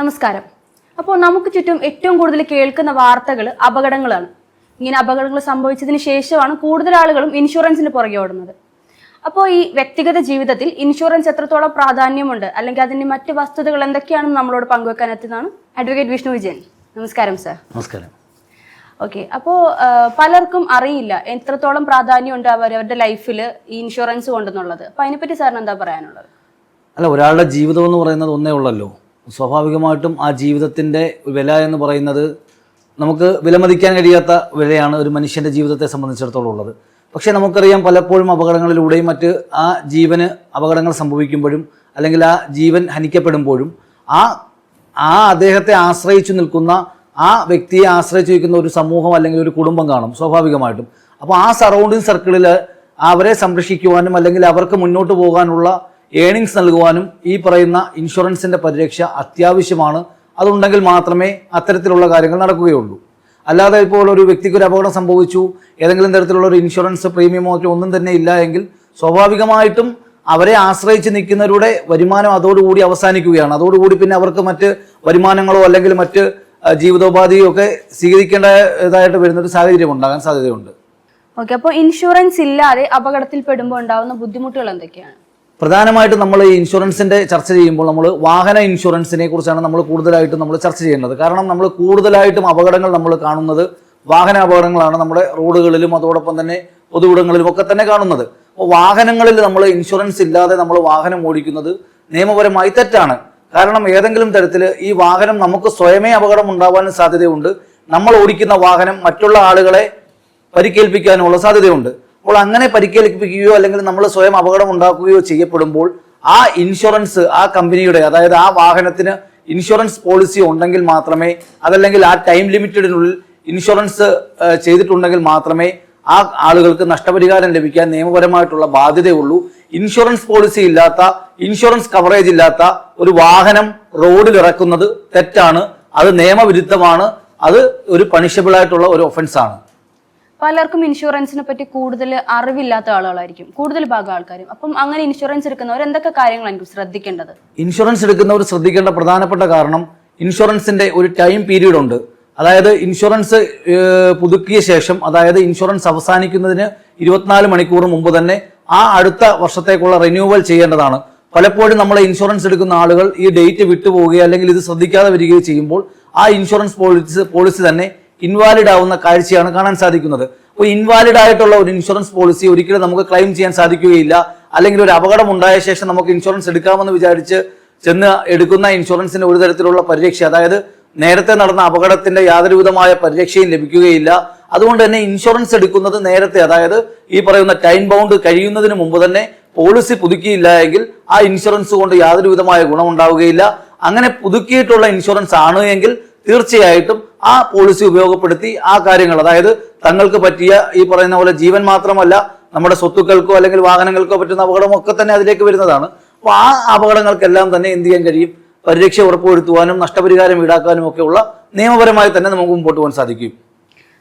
നമസ്കാരം. അപ്പോൾ നമുക്ക് ചുറ്റും ഏറ്റവും കൂടുതൽ കേൾക്കുന്ന വാർത്തകൾ അപകടങ്ങളാണ്. ഇങ്ങനെ അപകടങ്ങൾ സംഭവിച്ചതിന് ശേഷമാണ് കൂടുതൽ ആളുകളും ഇൻഷുറൻസിന് പുറകെ ഓടുന്നത്. അപ്പോൾ ഈ വ്യക്തിഗത ജീവിതത്തിൽ ഇൻഷുറൻസ് എത്രത്തോളം പ്രാധാന്യമുണ്ട്? അല്ലെങ്കിൽ അതിന്റെ മറ്റ് വസ്തുതകൾ എന്തൊക്കെയാണെന്ന് നമ്മളോട് പങ്കുവെക്കാൻ എത്തുന്നതാണ് അഡ്വക്കേറ്റ് വിഷ്ണു വിജയൻ. നമസ്കാരം സർ. നമസ്കാരം. ഓക്കെ. അപ്പോൾ പലർക്കും അറിയില്ല എത്രത്തോളം പ്രാധാന്യമുണ്ട് അവരുടെ ലൈഫിൽ ഈ ഇൻഷുറൻസ് കൊണ്ടെന്നുള്ളത്. അപ്പോൾ അതിനെപ്പറ്റി സാറിന് എന്താ പറയാനുള്ളത്? അല്ല ഒരാളുടെ ജീവിതം എന്ന് പറയുന്നത് ഒന്നേ ഉള്ളല്ലോ. സ്വാഭാവികമായിട്ടും ആ ജീവിതത്തിന്റെ വില എന്ന് പറയുന്നത് നമുക്ക് വിലമതിക്കാൻ കഴിയാത്ത വിലയാണ് ഒരു മനുഷ്യന്റെ ജീവിതത്തെ സംബന്ധിച്ചിടത്തോളം ഉള്ളത്. പക്ഷേ നമുക്കറിയാം പലപ്പോഴും അപകടങ്ങളിലൂടെയും മറ്റ് ആ ജീവന് അപകടങ്ങൾ സംഭവിക്കുമ്പോഴും അല്ലെങ്കിൽ ആ ജീവൻ ഹനിക്കപ്പെടുമ്പോഴും ആ ആ അദ്ദേഹത്തെ ആശ്രയിച്ചു നിൽക്കുന്ന ആ വ്യക്തിയെ ആശ്രയിച്ചു നിൽക്കുന്ന ഒരു സമൂഹം അല്ലെങ്കിൽ ഒരു കുടുംബം കാണും സ്വാഭാവികമായിട്ടും. അപ്പോൾ ആ സറൗണ്ടിങ് സർക്കിളിൽ അവരെ സംരക്ഷിക്കുവാനും അല്ലെങ്കിൽ അവർക്ക് മുന്നോട്ട് പോകാനുള്ള ഏണിങ്സ് നൽകുവാനും ഈ പറയുന്ന ഇൻഷുറൻസിന്റെ പരിരക്ഷ അത്യാവശ്യമാണ്. അതുണ്ടെങ്കിൽ മാത്രമേ അത്തരത്തിലുള്ള കാര്യങ്ങൾ നടക്കുകയുള്ളൂ. അല്ലാതെ ഇപ്പോൾ ഒരു വ്യക്തിക്ക് ഒരു അപകടം സംഭവിച്ചു ഏതെങ്കിലും തരത്തിലുള്ള ഒരു ഇൻഷുറൻസ് പ്രീമിയമോ ഒന്നും തന്നെ ഇല്ല എങ്കിൽ സ്വാഭാവികമായിട്ടും അവരെ ആശ്രയിച്ച് നിൽക്കുന്നവരുടെ വരുമാനം അതോടുകൂടി അവസാനിക്കുകയാണ്. അതോടുകൂടി പിന്നെ അവർക്ക് മറ്റ് വരുമാനങ്ങളോ അല്ലെങ്കിൽ മറ്റ് ജീവിതോപാധിയോ ഒക്കെ സ്വീകരിക്കേണ്ടതായിട്ട് വരുന്ന ഒരു സാഹചര്യം ഉണ്ടാകാൻ സാധ്യതയുണ്ട്. ഓക്കെ അപ്പോൾ ഇൻഷുറൻസ് ഇല്ലാതെ അപകടത്തിൽ പെടുമ്പോൾ ഉണ്ടാകുന്ന ബുദ്ധിമുട്ടുകൾ എന്തൊക്കെയാണ്? പ്രധാനമായിട്ടും നമ്മൾ ഈ ഇൻഷുറൻസിന്റെ ചർച്ച ചെയ്യുമ്പോൾ നമ്മൾ വാഹന ഇൻഷുറൻസിനെ കുറിച്ചാണ് നമ്മൾ കൂടുതലായിട്ടും നമ്മൾ ചർച്ച ചെയ്യേണ്ടത് കാരണം നമ്മൾ കൂടുതലായിട്ടും അപകടങ്ങൾ നമ്മൾ കാണുന്നത് വാഹന അപകടങ്ങളാണ് നമ്മുടെ റോഡുകളിലും അതോടൊപ്പം തന്നെ പൊതുവിടങ്ങളിലും ഒക്കെ തന്നെ കാണുന്നത്. അപ്പോൾ വാഹനങ്ങളിൽ നമ്മൾ ഇൻഷുറൻസ് ഇല്ലാതെ നമ്മൾ വാഹനം ഓടിക്കുന്നത് നിയമപരമായി തെറ്റാണ്. കാരണം ഏതെങ്കിലും തരത്തിൽ ഈ വാഹനം നമുക്ക് സ്വയമേ അപകടം ഉണ്ടാവാൻ സാധ്യതയുണ്ട്. നമ്മൾ ഓടിക്കുന്ന വാഹനം മറ്റുള്ള ആളുകളെ പരിക്കേൽപ്പിക്കാനുള്ള സാധ്യതയുണ്ട്. അപ്പോൾ അങ്ങനെ പരിക്കേൽപ്പിക്കുകയോ അല്ലെങ്കിൽ നമ്മൾ സ്വയം അപകടം ഉണ്ടാക്കുകയോ ചെയ്യപ്പെടുമ്പോൾ ആ ഇൻഷുറൻസ് ആ കമ്പനിയുടെ അതായത് ആ വാഹനത്തിന് ഇൻഷുറൻസ് പോളിസി ഉണ്ടെങ്കിൽ മാത്രമേ അതല്ലെങ്കിൽ ആ ടൈം ലിമിറ്റഡിനുള്ളിൽ ഇൻഷുറൻസ് ചെയ്തിട്ടുണ്ടെങ്കിൽ മാത്രമേ ആ ആളുകൾക്ക് നഷ്ടപരിഹാരം ലഭിക്കാൻ നിയമപരമായിട്ടുള്ള ബാധ്യതയുള്ളൂ. ഇൻഷുറൻസ് പോളിസി ഇല്ലാത്ത ഇൻഷുറൻസ് കവറേജ് ഇല്ലാത്ത ഒരു വാഹനം റോഡിൽ ഇറക്കുന്നത് തെറ്റാണ്. അത് നിയമവിരുദ്ധമാണ്. അത് ഒരു പണിഷബിൾ ആയിട്ടുള്ള ഒരു ഒഫൻസ് ആണ്. പലർക്കും ഇൻഷുറൻസിനെ പറ്റി കൂടുതൽ അറിവില്ലാത്ത ആളുകളായിരിക്കും. കൂടുതൽ ഭാഗം ആൾക്കാരും. അപ്പം അങ്ങനെ ഇൻഷുറൻസ് എടുക്കുന്നവർ എന്തൊക്കെ കാര്യങ്ങളായിരിക്കും ശ്രദ്ധിക്കേണ്ടത്? ഇൻഷുറൻസ് എടുക്കുന്നവർ ശ്രദ്ധിക്കേണ്ട പ്രധാനപ്പെട്ട കാരണം ഇൻഷുറൻസിന്റെ ഒരു ടൈം പീരീഡ് ഉണ്ട്. അതായത് ഇൻഷുറൻസ് പുതുക്കിയ ശേഷം അതായത് ഇൻഷുറൻസ് അവസാനിക്കുന്നതിന് ഇരുപത്തിനാല് മണിക്കൂർ മുമ്പ് തന്നെ ആ അടുത്ത വർഷത്തേക്കുള്ള റിന്യൂവൽ ചെയ്യേണ്ടതാണ്. പലപ്പോഴും നമ്മൾ ഇൻഷുറൻസ് എടുക്കുന്ന ആളുകൾ ഈ ഡേറ്റ് വിട്ടുപോവുകയോ അല്ലെങ്കിൽ ഇത് ശ്രദ്ധിക്കാതെ വരികയോ ചെയ്യുമ്പോൾ ആ ഇൻഷുറൻസ് പോളിസി പോളിസി തന്നെ ഇൻവാലിഡ് ആവുന്ന കാഴ്ചയാണ് കാണാൻ സാധിക്കുന്നത്. അപ്പോൾ ഇൻവാലിഡ് ആയിട്ടുള്ള ഒരു ഇൻഷുറൻസ് പോളിസി ഒരിക്കലും നമുക്ക് ക്ലെയിം ചെയ്യാൻ സാധിക്കുകയില്ല. അല്ലെങ്കിൽ ഒരു അപകടം ഉണ്ടായ ശേഷം നമുക്ക് ഇൻഷുറൻസ് എടുക്കാമെന്ന് വിചാരിച്ച് ചെന്ന് എടുക്കുന്ന ഇൻഷുറൻസിന് ഒരു തരത്തിലുള്ള പരിരക്ഷ അതായത് നേരത്തെ നടന്ന അപകടത്തിന്റെ യാതൊരുവിധമായ പരിരക്ഷയും ലഭിക്കുകയില്ല. അതുകൊണ്ട് തന്നെ ഇൻഷുറൻസ് എടുക്കുന്നത് നേരത്തെ അതായത് ഈ പറയുന്ന ടൈം ബൗണ്ട് കഴിയുന്നതിന് മുമ്പ് തന്നെ പോളിസി പുതുക്കിയില്ല എങ്കിൽ ആ ഇൻഷുറൻസ് കൊണ്ട് യാതൊരു വിധമായ ഗുണമുണ്ടാവുകയില്ല. അങ്ങനെ പുതുക്കിയിട്ടുള്ള ഇൻഷുറൻസ് ആണ് എങ്കിൽ തീർച്ചയായിട്ടും ആ പോളിസി ഉപയോഗപ്പെടുത്തി ആ കാര്യങ്ങൾ അതായത് തങ്ങൾക്ക് പറ്റിയ ഈ പറയുന്ന പോലെ ജീവൻ മാത്രമല്ല നമ്മുടെ സ്വത്തുക്കൾക്കോ അല്ലെങ്കിൽ വാഹനങ്ങൾക്കോ പറ്റുന്ന അപകടമൊക്കെ തന്നെ അതിലേക്ക് വരുന്നതാണ്. അപ്പോൾ ആ അപകടങ്ങൾക്കെല്ലാം തന്നെ എന്ത് ചെയ്യാൻ കഴിയും? പരിരക്ഷ ഉറപ്പുവരുത്തുവാനും നഷ്ടപരിഹാരം ഈടാക്കാനും ഒക്കെയുള്ള നിയമപരമായി തന്നെ നമുക്ക് മുമ്പോട്ട് പോകാൻ സാധിക്കും.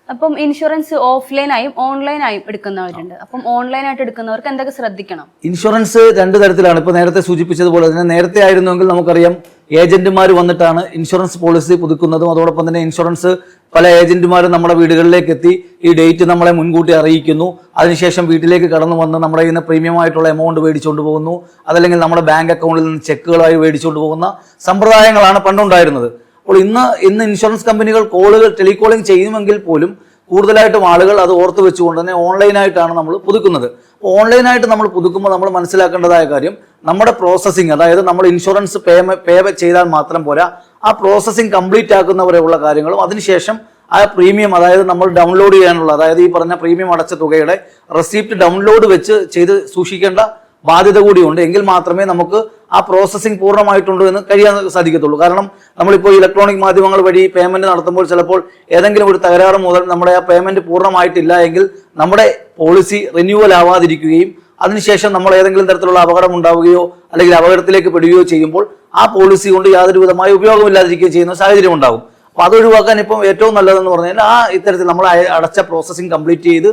അപ്പം ഇൻഷുറൻസ് ഓഫ്ലൈനായും ഓൺലൈനായും എടുക്കുന്നവരുണ്ട്. അപ്പം ഓൺലൈനായിട്ട് എടുക്കുന്നവർക്ക് എന്തൊക്കെ ശ്രദ്ധിക്കണം? ഇൻഷുറൻസ് രണ്ട് തരത്തിലാണ്. ഇപ്പോൾ നേരത്തെ സൂചിപ്പിച്ചതുപോലെ തന്നെ നേരത്തെ ആയിരുന്നുവെങ്കിൽ നമുക്കറിയാം ഏജന്റുമാർ വന്നിട്ടാണ് ഇൻഷുറൻസ് പോളിസി പുതുക്കുന്നതും അതോടൊപ്പം തന്നെ ഇൻഷുറൻസ് പല ഏജന്റുമാരും നമ്മുടെ വീടുകളിലേക്ക് എത്തി. ഈ ഡേറ്റ് നമ്മളെ മുൻകൂട്ടി അറിയിക്കുന്നു. അതിനുശേഷം വീട്ടിലേക്ക് കടന്നു വന്ന് നമ്മുടെ ഇന്ന് പ്രീമിയമായിട്ടുള്ള എമൗണ്ട് മേടിച്ചുകൊണ്ട് പോകുന്നു. അതല്ലെങ്കിൽ നമ്മുടെ ബാങ്ക് അക്കൗണ്ടിൽ നിന്ന് ചെക്കുകളായി മേടിച്ചുകൊണ്ട് പോകുന്ന സമ്പ്രദായങ്ങളാണ് പണ്ടുണ്ടായിരുന്നത്. അപ്പോൾ ഇന്ന് ഇന്ന് ഇൻഷുറൻസ് കമ്പനികൾ കോളുകൾ ടെലികോളിംഗ് ചെയ്യുമെങ്കിൽ പോലും കൂടുതലായിട്ടും ആളുകൾ അത് ഓർത്ത് വെച്ചുകൊണ്ട് തന്നെ ഓൺലൈനായിട്ടാണ് നമ്മൾ പുതുക്കുന്നത്. ഓൺലൈനായിട്ട് നമ്മൾ പുതുക്കുമ്പോൾ നമ്മൾ മനസ്സിലാക്കേണ്ടതായ കാര്യം നമ്മുടെ പ്രോസസ്സിങ് അതായത് നമ്മൾ ഇൻഷുറൻസ് പേ പേ ചെയ്താൽ മാത്രം പോരാ ആ പ്രോസസ്സിങ് കംപ്ലീറ്റ് ആക്കുന്നവരെയുള്ള കാര്യങ്ങളും അതിനുശേഷം ആ പ്രീമിയം അതായത് നമ്മൾ ഡൗൺലോഡ് ചെയ്യാനുള്ള അതായത് ഈ പറഞ്ഞ പ്രീമിയം അടച്ച തുകയുടെ റെസിപ്റ്റ് ഡൗൺലോഡ് വെച്ച് ചെയ്ത് സൂക്ഷിക്കേണ്ട ബാധ്യത കൂടിയുണ്ട്. എങ്കിൽ മാത്രമേ നമുക്ക് ആ പ്രോസസ്സിംഗ് പൂർണമായിട്ടുണ്ടോ എന്ന് കഴിയാൻ സാധിക്കത്തുള്ളൂ. കാരണം നമ്മളിപ്പോൾ ഇലക്ട്രോണിക് മാധ്യമങ്ങൾ വഴി പേയ്മെന്റ് നടത്തുമ്പോൾ ചിലപ്പോൾ ഏതെങ്കിലും ഒരു തകരാറ് മുതൽ നമ്മുടെ ആ പേയ്മെന്റ് പൂർണമായിട്ടില്ല എങ്കിൽ നമ്മുടെ പോളിസി റിന്യൂവൽ ആവാതിരിക്കുകയും അതിനുശേഷം നമ്മൾ ഏതെങ്കിലും തരത്തിലുള്ള അപകടം ഉണ്ടാവുകയോ അല്ലെങ്കിൽ അപകടത്തിലേക്ക് പെടുകയോ ചെയ്യുമ്പോൾ ആ പോളിസി കൊണ്ട് യാതൊരു വിധമായ ഉപയോഗമില്ലാതിരിക്കുകയും ചെയ്യുന്ന സാഹചര്യം ഉണ്ടാകും. അപ്പോൾ അത് ഒഴിവാക്കാൻ ഇപ്പം ഏറ്റവും നല്ലതെന്ന് പറഞ്ഞാൽ ആ ഇത്തരത്തിൽ നമ്മൾ അടച്ച പ്രോസസ്സിംഗ് കംപ്ലീറ്റ് ചെയ്ത്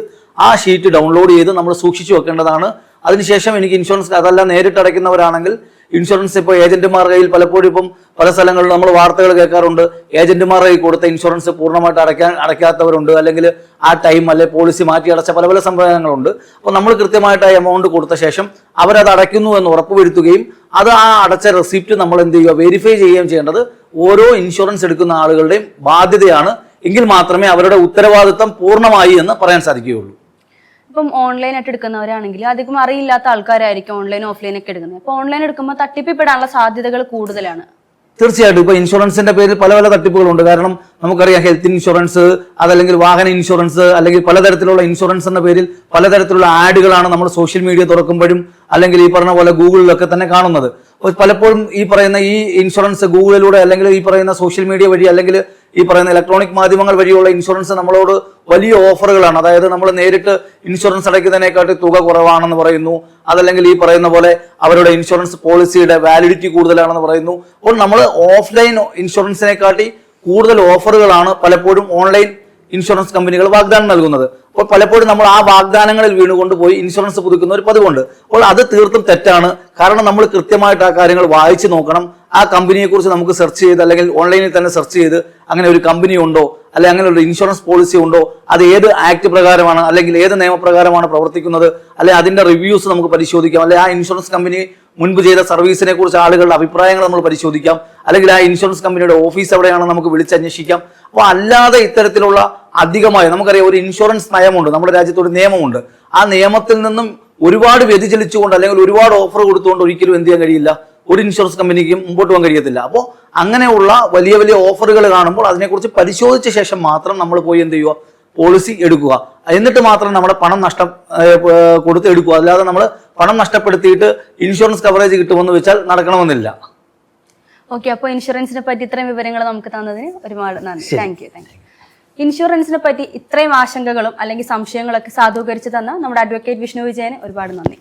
ആ ഷീറ്റ് ഡൗൺലോഡ് ചെയ്ത് നമ്മൾ സൂക്ഷിച്ചു വെക്കേണ്ടതാണ്. അതിനുശേഷം എനിക്ക് ഇൻഷുറൻസ് അതല്ല നേരിട്ട് അടയ്ക്കുന്നവരാണെങ്കിൽ ഇൻഷുറൻസ് ഇപ്പോൾ ഏജന്റുമാർ കയ്യിൽ പലപ്പോഴും ഇപ്പം പല സ്ഥലങ്ങളിലും നമ്മൾ വാർത്തകൾ കേൾക്കാറുണ്ട്. ഏജന്റുമാർ കയ്യിൽ കൊടുത്ത ഇൻഷുറൻസ് പൂർണമായിട്ട് അടയ്ക്കാൻ അടയ്ക്കാത്തവരുണ്ട്. അല്ലെങ്കിൽ ആ ടൈം അല്ലെ പോളിസി മാറ്റി അടച്ച പല പല സംവിധാനങ്ങളുണ്ട് അപ്പോൾ നമ്മൾ കൃത്യമായിട്ട് ആ എമൗണ്ട് കൊടുത്ത ശേഷം അവരത് അടയ്ക്കുന്നു എന്ന് ഉറപ്പുവരുത്തുകയും അത് ആ അടച്ച റെസിപ്റ്റ് നമ്മൾ എന്ത് ചെയ്യുക വെരിഫൈ ചെയ്യുകയും ചെയ്യേണ്ടത് ഓരോ ഇൻഷുറൻസ് എടുക്കുന്ന ആളുകളുടെയും ബാധ്യതയാണ്. എങ്കിൽ മാത്രമേ അവരുടെ ഉത്തരവാദിത്തം പൂർണമായി എന്ന് പറയാൻ സാധിക്കുകയുള്ളൂ. ഇപ്പം ഓൺലൈൻ ആയിട്ട് എടുക്കുന്നവരാണെങ്കിൽ അധികം അറിയില്ലാത്ത ആൾക്കാരായിരിക്കും ഓൺലൈൻ ഓഫ്ലൈൻ ഒക്കെ എടുക്കുന്നത്. അപ്പോൾ ഓൺലൈൻ എടുക്കുമ്പോൾ തട്ടിപ്പിപ്പെടാനുള്ള സാധ്യതകൾ കൂടുതലാണ്. തീർച്ചയായിട്ടും. ഇപ്പൊ ഇൻഷുറൻസിന്റെ പേരിൽ പല പല തട്ടിപ്പുകളുണ്ട്. കാരണം നമുക്കറിയാം ഹെൽത്ത് ഇൻഷുറൻസ് അതല്ലെങ്കിൽ വാഹന ഇൻഷുറൻസ് അല്ലെങ്കിൽ പലതരത്തിലുള്ള ഇൻഷുറൻസ് എന്ന പേരിൽ പലതരത്തിലുള്ള ആഡുകളാണ് നമ്മൾ സോഷ്യൽ മീഡിയ തുറക്കുമ്പോഴും അല്ലെങ്കിൽ ഈ പറഞ്ഞ പോലെ ഗൂഗിളിലൊക്കെ തന്നെ കാണുന്നത്. പലപ്പോഴും ഈ പറയുന്ന ഈ ഇൻഷുറൻസ് ഗൂഗിളിലൂടെ അല്ലെങ്കിൽ ഈ പറയുന്ന സോഷ്യൽ മീഡിയ വഴി അല്ലെങ്കിൽ ഈ പറയുന്ന ഇലക്ട്രോണിക് മാധ്യമങ്ങൾ വഴിയുള്ള ഇൻഷുറൻസ് നമ്മളോട് വലിയ ഓഫറുകളാണ്. അതായത് നമ്മൾ നേരിട്ട് ഇൻഷുറൻസ് അടയ്ക്കുന്നതിനെക്കാട്ടി തുക കുറവാണെന്ന് പറയുന്നു. അതല്ലെങ്കിൽ ഈ പറയുന്ന പോലെ അവരുടെ ഇൻഷുറൻസ് പോളിസിയുടെ വാലിഡിറ്റി കൂടുതലാണെന്ന് പറയുന്നു. അപ്പോൾ നമ്മൾ ഓഫ്ലൈൻ ഇൻഷുറൻസിനെക്കാട്ടി കൂടുതൽ ഓഫറുകളാണ് പലപ്പോഴും ഓൺലൈൻ ഇൻഷുറൻസ് കമ്പനികൾ വാഗ്ദാനം നൽകുന്നത്. അപ്പോൾ പലപ്പോഴും നമ്മൾ ആ വാഗ്ദാനങ്ങളിൽ വീണുകൊണ്ട് പോയി ഇൻഷുറൻസ് പുതുക്കുന്ന ഒരു പതിവുണ്ട്. അപ്പോൾ അത് തീർത്തും തെറ്റാണ്. കാരണം നമ്മൾ കൃത്യമായിട്ട് ആ കാര്യങ്ങൾ വായിച്ചു നോക്കണം. ആ കമ്പനിയെക്കുറിച്ച് നമുക്ക് സെർച്ച് ചെയ്ത് അല്ലെങ്കിൽ ഓൺലൈനിൽ തന്നെ സെർച്ച് ചെയ്ത് അങ്ങനെ ഒരു കമ്പനി ഉണ്ടോ അല്ലെങ്കിൽ അങ്ങനെ ഒരു ഇൻഷുറൻസ് പോളിസി ഉണ്ടോ അത് ഏത് ആക്ട് പ്രകാരമാണ് അല്ലെങ്കിൽ ഏത് നിയമപ്രകാരമാണ് പ്രവർത്തിക്കുന്നത് അല്ലെങ്കിൽ അതിന്റെ റിവ്യൂസ് നമുക്ക് പരിശോധിക്കാം അല്ലെങ്കിൽ ആ ഇൻഷുറൻസ് കമ്പനി മുൻപ് ചെയ്ത സർവീസിനെ കുറിച്ച് ആളുകളുടെ അഭിപ്രായങ്ങൾ നമ്മൾ പരിശോധിക്കാം അല്ലെങ്കിൽ ആ ഇൻഷുറൻസ് കമ്പനിയുടെ ഓഫീസ് എവിടെയാണെന്ന് നമുക്ക് വിളിച്ചന്വേഷിക്കാം അപ്പോൾ അല്ലാതെ ഇത്തരത്തിലുള്ള അധികമായ നമുക്കറിയാം ഒരു ഇൻഷുറൻസ് നയമുണ്ട് നമ്മുടെ രാജ്യത്ത് ഒരു നിയമമുണ്ട്. ആ നിയമത്തിൽ നിന്നും ഒരുപാട് വ്യതിചലിച്ചുകൊണ്ട് അല്ലെങ്കിൽ ഒരുപാട് ഓഫർ കൊടുത്തുകൊണ്ട് ഒരിക്കലും എന്ത് ചെയ്യാൻ കഴിയില്ല? ഒരു ഇൻഷുറൻസ് കമ്പനിക്കും മുമ്പോട്ട് പോകാൻ കഴിയത്തില്ല. അപ്പോൾ അങ്ങനെയുള്ള വലിയ വലിയ ഓഫറുകൾ കാണുമ്പോൾ അതിനെക്കുറിച്ച് പരിശോധിച്ച ശേഷം മാത്രം നമ്മൾ പോയി എന്ത് ചെയ്യുക? പോളിസി എടുക്കുക. എന്നിട്ട് മാത്രം നമ്മുടെ പണം നഷ്ടം കൊടുത്ത് എടുക്കുക. അല്ലാതെ നമ്മൾ പണം നഷ്ടപ്പെടുത്തിയിട്ട് ഇൻഷുറൻസ് കവറേജ് കിട്ടുമെന്ന് വെച്ചാൽ നടക്കണമെന്നില്ല. ഓക്കെ അപ്പോൾ ഇൻഷുറൻസിനെ പറ്റി ഇത്രയും വിവരങ്ങൾ നമുക്ക് തന്നതിന് ഒരുപാട് നന്ദി. താങ്ക് യു താങ്ക് യു ഇൻഷുറൻസിനെ പറ്റി ഇത്രയും ആശങ്കകളും അല്ലെങ്കിൽ സംശയങ്ങളൊക്കെ സാധൂകരിച്ച് തന്ന നമ്മുടെ അഡ്വക്കേറ്റ് വിഷ്ണു വിജയന് ഒരുപാട് നന്ദി.